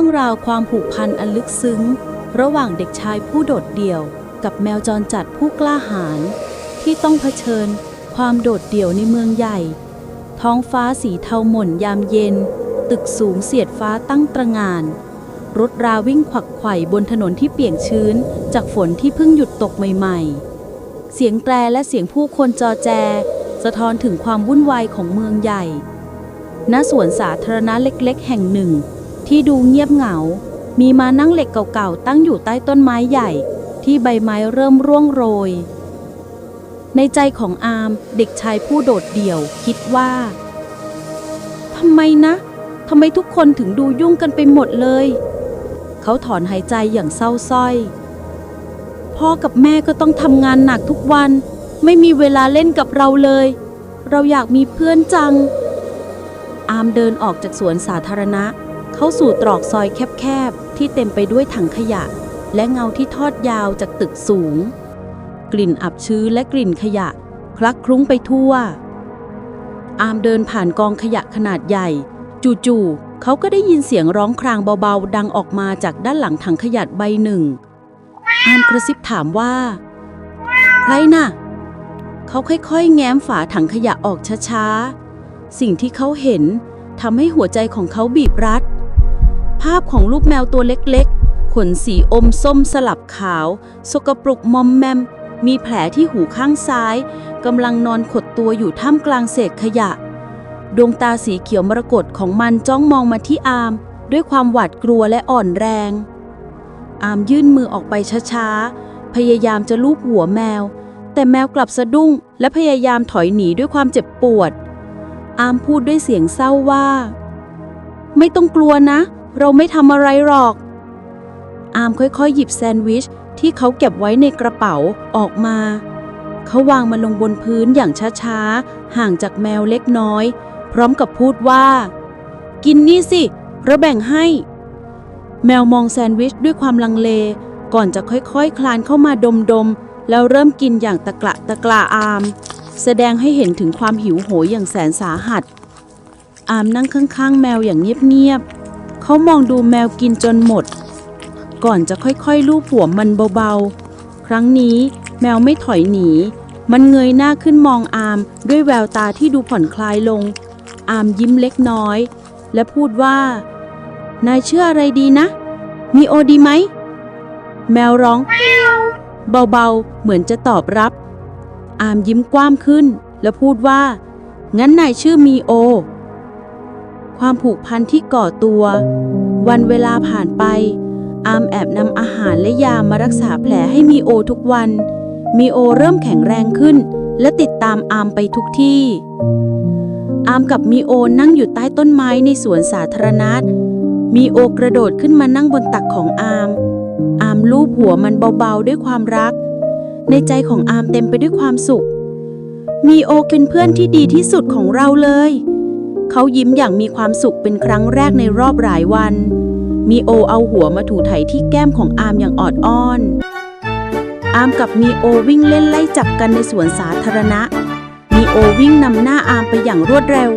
รื่องราวความผูกพันอันลึกซึ้ง ระหว่างเด็กชายผู้โดดเดี่ยว กับแมวจรจัดผู้กล้าหาญที่ต้องเผชิญความโดดเดี่ยวในเมืองใหญ่ ท้องฟ้าสีเทาหม่นยามเย็น ตึกสูงเสียดฟ้าตั้งตระหงาน รถราวิ่งขวักไขว่บนถนนที่เปียกชื้น จากฝนที่เพิ่งหยุดตกใหม่ๆ เสียงแตรและเสียงผู้คนจอแจ สะท้อนถึงความวุ่นวายของเมืองใหญ่ ณ สวนสาธารณะเล็กๆ แห่งหนึ่ง ที่ดูเงียบเหงา มีมานั่งเหล็กเก่าๆตั้งอยู่ใต้ต้นไม้ใหญ่ ที่ใบไม้เริ่มร่วงโรย ในใจของอาร์มเด็กชายผู้โดดเดี่ยวคิดว่าทำไมนะทำไมทุกคนถึงดูยุ่งกันไปหมดเลย เขาถอนหายใจอย่างเศร้าส้อย พ่อกับแม่ก็ต้องทำงานหนักทุกวัน ไม่มีเวลาเล่นกับเราเลย เราอยากมีเพื่อนจัง อาร์มเดินออกจากสวนสาธารณะ เข้าสู่ตรอกซอยแคบๆ ที่เต็มไปด้วยถังขยะ และเงาที่ทอดยาวจากตึกสูง กลิ่นอับชื้นและกลิ่นขยะ คลักคลุ้งไปทั่ว อามเดินผ่านกองขยะขนาดใหญ่ จู่ๆเขาก็ได้ยินเสียงร้องครางเบาๆ ดังออกมาจากด้านหลังถังขยะใบหนึ่ง อามกระซิบถามว่า ใครน่ะเขาค่อยๆ แง้มฝาถังขยะออกช้าๆ สิ่งที่เขาเห็นทำให้หัวใจของเขาบีบรัด ภาพของลูกแมวตัวเล็กๆ ขนสีอมส้มสลับขาว สกปรกมอมแมม มีแผลที่หูข้างซ้ายกำลังนอนขดตัวอยู่ท่ามกลางเศษขยะ ดวงตาสีเขียวมรกตของมันจ้องมองมาที่อาม ด้วยความหวาดกลัวและอ่อนแรง อามยื่นมือออกไปช้าๆ พยายามจะลูบหัวแมว แต่แมวกลับสะดุ้ง และพยายามถอยหนีด้วยความเจ็บปวด อามพูดด้วยเสียงเศร้าว่า ไม่ต้องกลัวนะ เราไม่ทำอะไรหรอก อาร์มค่อยๆ หยิบแซนด์วิชที่เขาเก็บไว้ในกระเป๋าออกมา เขาวางมันลงบนพื้นอย่างช้าๆ ห่างจากแมวเล็กน้อย พร้อมกับพูดว่า กินนี่สิเราแบ่งให้ แมวมองแซนด์วิชด้วยความลังเล ก่อนจะค่อยๆคคลานเข้ามาดมๆ แล้วเริ่มกินอย่างตะกละตะกลาอาม แสดงให้เห็นถึงความหิวโหยอย่างแสนสาหัส อามนั่งข้างๆ แมวอย่างเงียบๆ เขามองดูแมวกินจนหมด ก่อนจะค่อยๆลูบหัวมันเบาๆ ครั้งนี้แมวไม่ถอยหนี มันเงยหน้าขึ้นมองอามด้วยแววตาที่ดูผ่อนคลายลง อามยิ้มเล็กน้อย และพูดว่า นายเชื่ออะไรดีนะ มีโอดีไหม แมวร้อง เบาๆ เหมือนจะตอบรับ อามยิ้มกว้ามขึ้น แล้วพูดว่า งั้นนายชื่อมีโอ ความผูกพันที่ก่อตัว วันเวลาผ่านไป อามแอบนำอาหารและยามารักษาแผลให้มีโอทุกวัน มีโอเริ่มแข็งแรงขึ้น และติดตามอามไปทุกที่ อามกับมีโอนั่งอยู่ใต้ต้นไม้ในสวนสาธารณะ มีโอกระโดดขึ้นมานั่งบนตักของอาม อามลูบหัวมันเบาๆด้วยความรัก ในใจของอามเต็มไปด้วยความสุข มีโอเป็นเพื่อนที่ดีที่สุดของเราเลย เขายิ้มอย่างมีความสุขเป็นครั้งแรกในรอบหลายวัน มีโอเอาหัวมาถูไถที่แก้มของอามอย่างออดอ้อน อามกับมีโอวิ่งเล่นไล่จับกันในสวนสาธารณะ มีโอวิ่งนำหน้าอามไปอย่างรวดเร็ว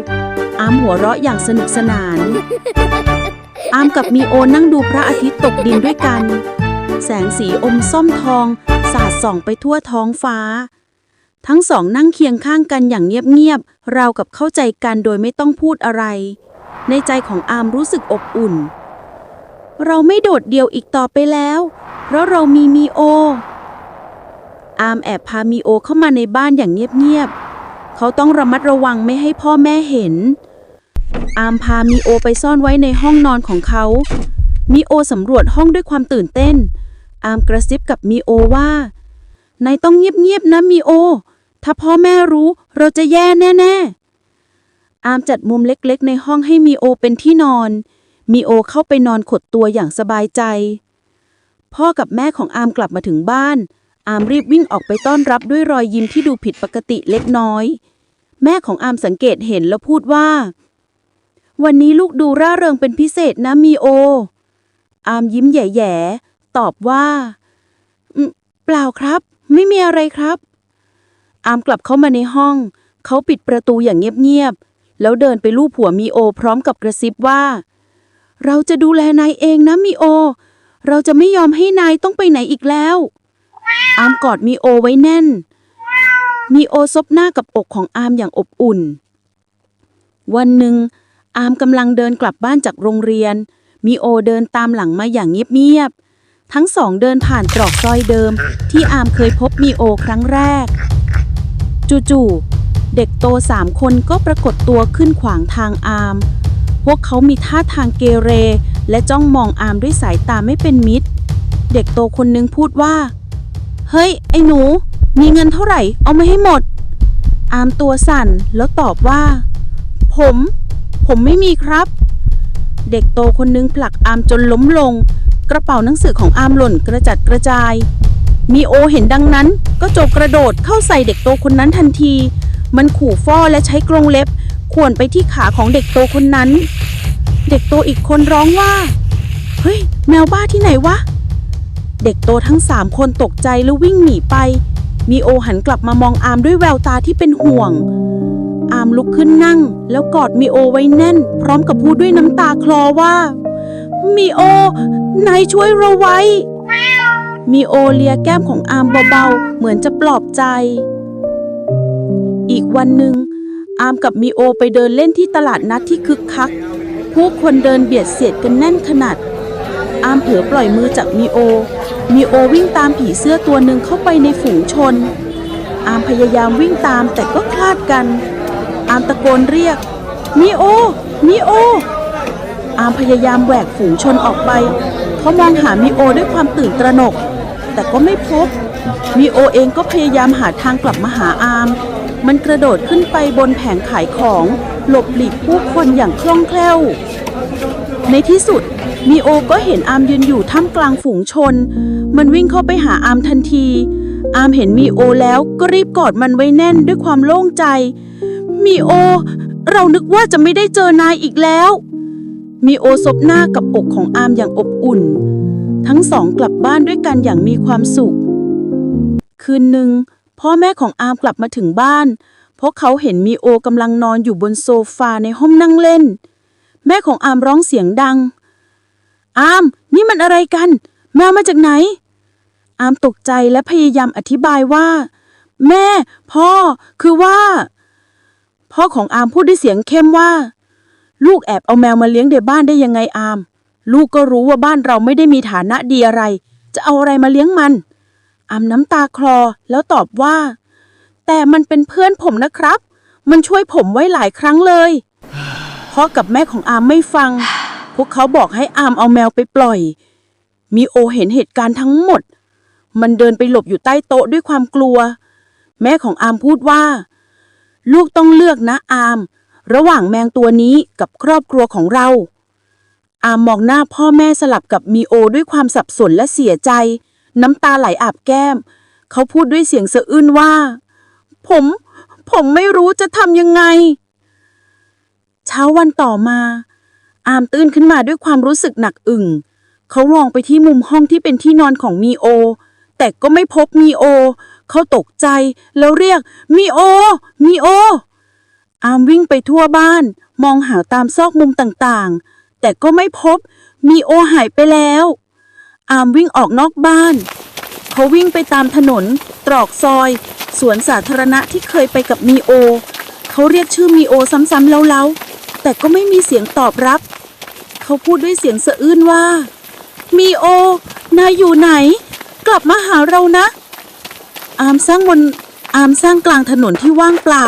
อามหัวเราะอย่างสนุกสนาน อามกับมีโอนั่งดูพระอาทิตย์ตกดินด้วยกัน แสงสีอมส้มทอง สาดส่องไปทั่วท้องฟ้า ทั้งสองนั่งเคียงข้างกันอย่างเงียบๆราวกับเข้าใจกันโดยไม่ต้องพูดอะไร ในใจของอามรู้สึกอบอุ่น เราไม่โดดเดี่ยวอีกต่อไปแล้ว เพราะเรามีมีโอ อามแอบพามีโอเข้ามาในบ้านอย่างเงียบๆเขาต้องระมัดระวังไม่ให้พ่อแม่เห็น อามพามีโอไปซ่อนไว้ในห้องนอนของเขามีโอสำรวจห้องด้วยความตื่นเต้น อามกระซิบกับมีโอว่า นายต้องเงียบๆนะมีโอ ถ้าพ่อแม่รู้เราจะแย่แน่ๆ อามจัดมุมเล็กๆ ในห้องให้มีโอเป็นที่นอน มีโอเข้าไปนอนขดตัวอย่างสบายใจ พ่อกับแม่ของอามกลับมาถึงบ้าน อามรีบวิ่งออกไปต้อนรับด้วยรอยยิ้มที่ดูผิดปกติเล็กน้อย แม่ของอามสังเกตเห็นแล้วพูดว่า วันนี้ลูกดูร่าเริงเป็นพิเศษนะมีโอ อามยิ้มแย่ๆตอบว่าเปล่าครับ ไม่มีอะไรครับ อามกลับเข้ามาในห้อง เขาปิดประตูอย่างเงียบๆ แล้วเดินไปลูบหัวมีโอ พร้อมกับกระซิบว่า เราจะดูแลนายเองนะมีโอ เราจะไม่ยอมให้นายต้องไปไหนอีกแล้ว อามกอดมีโอไว้แน่น มีโอซบหน้ากับอกของอามอย่างอบอุ่น วันหนึ่ง อามกำลังเดินกลับบ้านจากโรงเรียน มีโอเดินตามหลังมาอย่างเงียบๆ ทั้งสองเดินผ่านตรอกซอยเดิม ที่อามเคยพบมีโอครั้งแรก จู่ๆ เด็กโตสามคนก็ปรากฏตัวขึ้นขวางทางอามพวกเขามีท่าทางเกเร และจ้องมองอามด้วยสายตาไม่เป็นมิตร เด็กโตคนนึงพูดว่า เฮ้ย ไอ้หนู มีเงินเท่าไหร่ เอามาให้หมด อามตัวสั่นแล้วตอบว่า ผม ผมไม่มีครับ เด็กโตคนนึงผลักอามจนล้มลง กระเป๋าหนังสือของอามหล่นกระจัดกระจาย มีโอเห็นดังนั้นก็จกกระโดดเข้าใส่เด็กโตคนนั้นทันที มันขู่ฟ้อและใช้กรงเล็บข่วนไปที่ขาของเด็กโตคนนั้น เด็กโตอีกคนร้องว่า เฮ้ย แมวบ้าที่ไหนวะ เด็กโตทั้งสามคนตกใจแล้ววิ่งหนีไป มีโอหันกลับมามองอามด้วยแววตาที่เป็นห่วง อามลุกขึ้นนั่ง แล้วกอดมีโอไว้แน่น พร้อมกับพูดด้วยน้ำตาคลอว่า มีโอ นายช่วยเราไว้ มีโอเลียแก้มของอามเบาๆ เหมือนจะปลอบใจ อีกวันหนึ่ง อามกับมีโอไปเดินเล่นที่ตลาดนัดที่คึกคัก ผู้คนเดินเบียดเสียดกันแน่นขนาด อามเผลอปล่อยมือจากมีโอ มีโอวิ่งตามผีเสื้อตัวหนึ่งเข้าไปในฝูงชน อามพยายามวิ่งตามแต่ก็คลาดกัน อามตะโกนเรียก มีโอ มีโอ อามพยายามแหวกฝูงชนออกไป เขามองหามีโอด้วยความตื่นตระหนก แต่ก็ไม่พบ มีโอเองก็พยายามหาทางกลับมาหาอาม มันกระโดดขึ้นไปบนแผงขายของ หลบหลีกผู้คนอย่างคล่องแคล่ว ในที่สุด มีโอก็เห็นอามยืนอยู่ท่ามกลางฝูงชน มันวิ่งเข้าไปหาอามทันที อามเห็นมีโอแล้วก็รีบกอดมันไว้แน่นด้วยความโล่งใจ มีโอ เรานึกว่าจะไม่ได้เจอนายอีกแล้ว มีโอซบหน้ากับอกของอามอย่างอบอุ่น ทั้งสองกลับบ้านด้วยกันอย่างมีความสุข คืนหนึ่ง พ่อแม่ของอามกลับมาถึงบ้าน เพราะเขาเห็นมีโอกำลังนอนอยู่บนโซฟาในห้องนั่งเล่น แม่ของอามร้องเสียงดัง อาม นี่มันอะไรกัน มามาจากไหน อามตกใจและพยายามอธิบายว่า แม่ พ่อ คือว่า พ่อของอามพูดด้วยเสียงเข้มว่า ลูกแอบเอาแมวมาเลี้ยงในบ้านได้ยังไงอาม ลูกก็รู้ว่าบ้านเราไม่ได้มีฐานะดีอะไร จะเอาอะไรมาเลี้ยงมันอามน้ำตาคลอแล้วตอบว่า แต่มันเป็นเพื่อนผมนะครับ มันช่วยผมไว้หลายครั้งเลยพ่อกับแม่ของอามไม่ฟัง พวกเขาบอกให้อามเอาแมวไปปล่อย มีโอเห็นเหตุการณ์ทั้งหมด มันเดินไปหลบอยู่ใต้โต๊ะด้วยความกลัว แม่ของอามพูดว่า ลูกต้องเลือกนะอาม ระหว่างแมงตัวนี้กับครอบครัวของเรา อามมองหน้าพ่อแม่สลับกับมีโอด้วยความสับสนและเสียใจ น้ำตาไหลอาบแก้ม เขาพูดด้วยเสียงสะอื้นว่า ผม ผมไม่รู้จะทำยังไง เช้าวันต่อมา อามตื่นขึ้นมาด้วยความรู้สึกหนักอึ่ง เขามองไปที่มุมห้องที่เป็นที่นอนของมีโอ แต่ก็ไม่พบมีโอ เขาตกใจแล้วเรียกมีโอ มีโอ อามวิ่งไปทั่วบ้าน มองหาตามซอกมุมต่างๆ แต่ก็ไม่พบ มีโอหายไปแล้ว อามวิ่งออกนอกบ้าน เขาวิ่งไปตามถนน ตรอกซอย สวนสาธารณะที่เคยไปกับมีโอ เขาเรียกชื่อมีโอซ้ำๆเล้าๆ แต่ก็ไม่มีเสียงตอบรับ เขาพูดด้วยเสียงสะอื้นว่า มีโอ นายอยู่ไหน กลับมาหาเรานะ อามสร้างบนอามสร้างกลางถนนที่ว่างเปล่า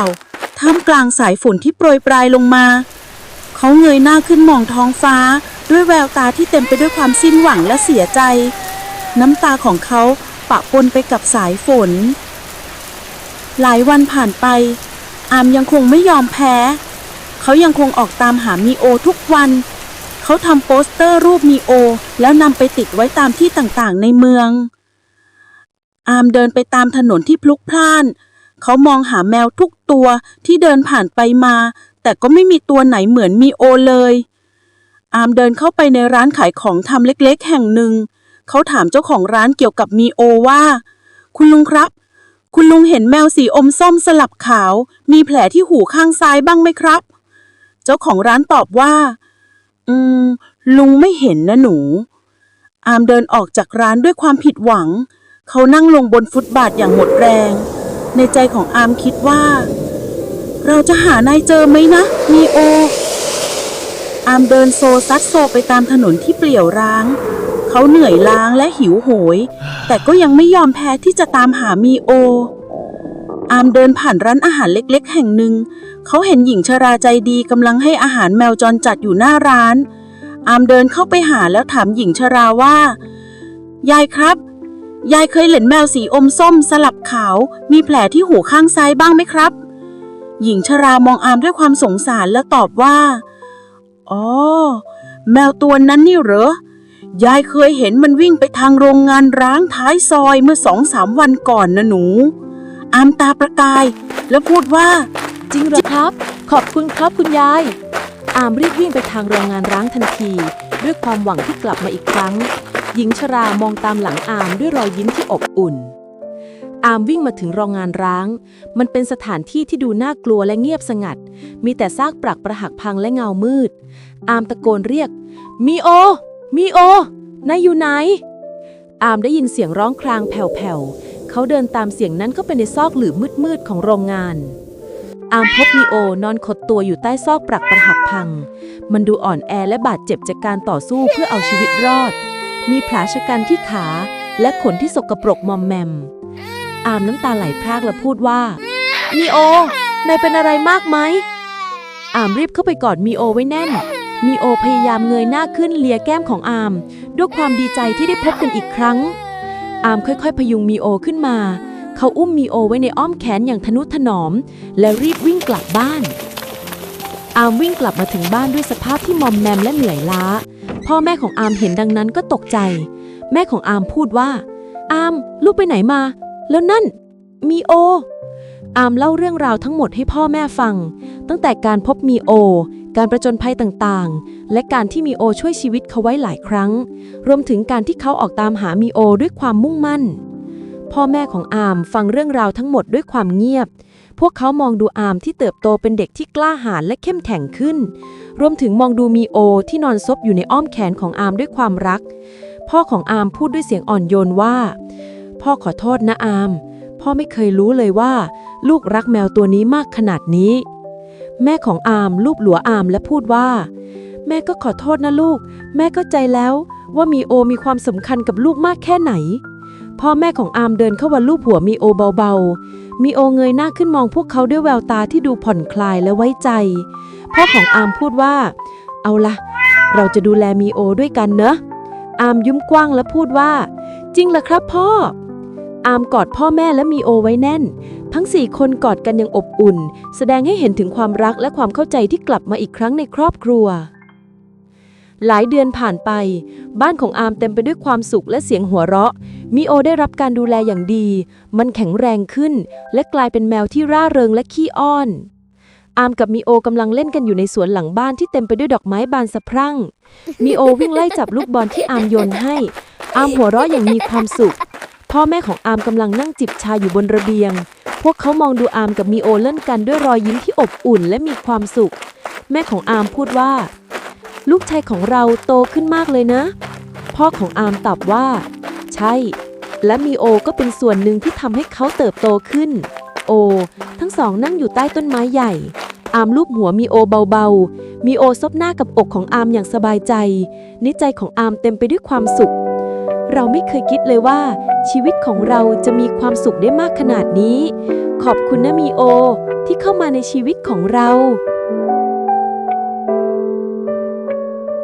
ท่ามกลางสายฝนที่โปรยปลายลงมา เขาเงยหน้าขึ้นมองท้องฟ้า ด้วยแววตาที่เต็มไปด้วยความสิ้นหวังและเสียใจ น้ำตาของเขาปะปนไปกับสายฝน หลายวันผ่านไป อามยังคงไม่ยอมแพ้ เขายังคงออกตามหามีโอทุกวัน เขาทำโปสเตอร์รูปมีโอ แล้วนำไปติดไว้ตามที่ต่างๆ ในเมือง อามเดินไปตามถนนที่พลุกพล่าน เขามองหาแมวทุกตัวที่เดินผ่านไปมา แต่ก็ไม่มีตัวไหนเหมือนมีโอเลย อามเดินเข้าไปในร้านขายของทำเล็กๆ แห่งหนึ่ง เขาถามเจ้าของร้านเกี่ยวกับมีโอว่า คุณลุงครับ คุณลุงเห็นแมวสีอมส้มสลับขาว มีแผลที่หูข้างซ้ายบ้างไหมครับ เจ้าของร้านตอบว่า อืม ลุงไม่เห็นนะหนู อามเดินออกจากร้านด้วยความผิดหวัง เขานั่งลงบนฟุตบาทอย่างหมดแรง ในใจของอามคิดว่า เราจะหานายเจอไหมนะ มีโอ อามเดินโซซัดโซไปตามถนนที่เปลี่ยวร้าง เขาเหนื่อยล้างและหิวโหย แต่ก็ยังไม่ยอมแพ้ที่จะตามหามีโอ อามเดินผ่านร้านอาหารเล็กๆ แห่งหนึ่ง เขาเห็นหญิงชราใจดีกำลังให้อาหารแมวจรจัดอยู่หน้าร้าน อามเดินเข้าไปหาแล้วถามหญิงชราว่า ยายครับ ยายเคยเห็นแมวสีอมส้มสลับขาว มีแผลที่หูข้างซ้ายบ้างไหมครับ หญิงชรามองอามด้วยความสงสารแล้วตอบว่า อ๋อ แมวตัวนั้นนี่เหรอ ยายเคยเห็นมันวิ่งไปทางโรงงานร้างท้ายซอยเมื่อสองสามวันก่อนนะหนู อามตาประกาย แล้วพูดว่า จริงเหรอครับ ขอบคุณครับคุณยาย อามรีบวิ่งไปทางโรงงานร้างทันที ด้วยความหวังที่กลับมาอีกครั้ง หญิงชรามองตามหลังอามด้วยรอยยิ้มที่อบอุ่น อามวิ่งมาถึงโรงงานร้าง มันเป็นสถานที่ที่ดูน่ากลัวและเงียบสงัด มีแต่ซากปรักประหักพังและเงามืด อามตะโกนเรียก มีโอ มีโอนายอยู่ไหน อามได้ยินเสียงร้องครางแผ่วๆ เขาเดินตามเสียงนั้นเข้าไปในซอกหลืบมืดๆ ของโรงงาน อามพบมีโอนอนขดตัวอยู่ใต้ซอกปรักประหักพัง มันดูอ่อนแอและบาดเจ็บจากการต่อสู้เพื่อเอาชีวิตรอด มีแผลชะกันที่ขาและขนที่สกปรกมอมแมม อามน้ำตาไหลพรากและพูดว่า มีโอ นายเป็นอะไรมากไหม อามรีบเข้าไปกอดมีโอไว้แน่น มีโอพยายามเงยหน้าขึ้นเลียแก้มของอาม ด้วยความดีใจที่ได้พบกันอีกครั้ง อามค่อยๆ พยุงมีโอขึ้นมา เขาอุ้มมีโอไว้ในอ้อมแขนอย่างทนุถนอม แล้วรีบวิ่งกลับบ้าน อามวิ่งกลับมาถึงบ้านด้วยสภาพที่มอมแมมและเหนื่อยล้า พ่อแม่ของอามเห็นดังนั้นก็ตกใจ แม่ของอามพูดว่า อาม ลูกไปไหนมา แล้วนั่น มีโอ อามเล่าเรื่องราวทั้งหมดให้พ่อแม่ฟัง ตั้งแต่การพบมีโอ การประจนภัยต่างๆ และการที่มีโอช่วยชีวิตเขาไว้หลายครั้ง รวมถึงการที่เขาออกตามหามีโอด้วยความมุ่งมั่น พ่อแม่ของอามฟังเรื่องราวทั้งหมดด้วยความเงียบ พวกเขามองดูอามที่เติบโตเป็นเด็กที่กล้าหาญและเข้มแข็งขึ้น รวมถึงมองดูมีโอที่นอนซบอยู่ในอ้อมแขนของอามด้วยความรัก พ่อของอามพูดด้วยเสียงอ่อนโยนว่า พ่อขอโทษนะอาม พ่อไม่เคยรู้เลยว่า ลูกรักแมวตัวนี้มากขนาดนี้ แม่ของอามลูบหลัวอามและพูดว่า แม่ก็ขอโทษนะลูก แม่เข้าใจแล้วว่ามีโอมีความสำคัญกับลูกมากแค่ไหน พ่อแม่ของอามเดินเข้ามาลูบหัวมีโอเบาๆ มีโอเงยหน้าขึ้นมองพวกเขาด้วยแววตาที่ดูผ่อนคลายและไว้ใจ พ่อของอามพูดว่า เอาละเราจะดูแลมีโอด้วยกันเนอะอามยิ้มกว้างและพูดว่า จริงเหรอครับพ่อ อามกอดพ่อแม่และมีโอไว้แน่น ทั้งสี่คนกอดกันอย่างอบอุ่น แสดงให้เห็นถึงความรักและความเข้าใจที่กลับมาอีกครั้งในครอบครัว หลายเดือนผ่านไป บ้านของอามเต็มไปด้วยความสุขและเสียงหัวเราะ มิโอได้รับการดูแลอย่างดี มันแข็งแรงขึ้น และกลายเป็นแมวที่ร่าเริงและขี้อ้อนอามกับมิโอกำลังเล่นกันอยู่ในสวนหลังบ้านที่เต็มไปด้วยดอกไม้บานสะพรั่งมิโอวิ่งไล่จับลูกบอลที่อามโยนให้ อามหัวเราะอย่างมีความสุข พ่อแม่ของอาร์มกำลังนั่งจิบชาอยู่บนระเบียง พวกเขามองดูอาร์มกับมิโอเล่นกันด้วยรอยยิ้มที่อบอุ่นและมีความสุข แม่ของอาร์มพูดว่า ลูกชายของเราโตขึ้นมากเลยนะ พ่อของอาร์มตอบว่า ใช่ และมีโอก็เป็นส่วนหนึ่งที่ทำให้เขาเติบโตขึ้น โอ ทั้งสองนั่งอยู่ใต้ต้นไม้ใหญ่ อาร์มลูบหัวมีโอเบาๆ มีโอซบหน้ากับอกของอาร์มอย่างสบายใจ นิจใจของอาร์มเต็มไปด้วยความสุข เราไม่เคยคิดเลยว่า ชีวิตของเราจะมีความสุขได้มากขนาดนี้ ขอบคุณนะมีโอ ที่เข้ามาในชีวิตของเรา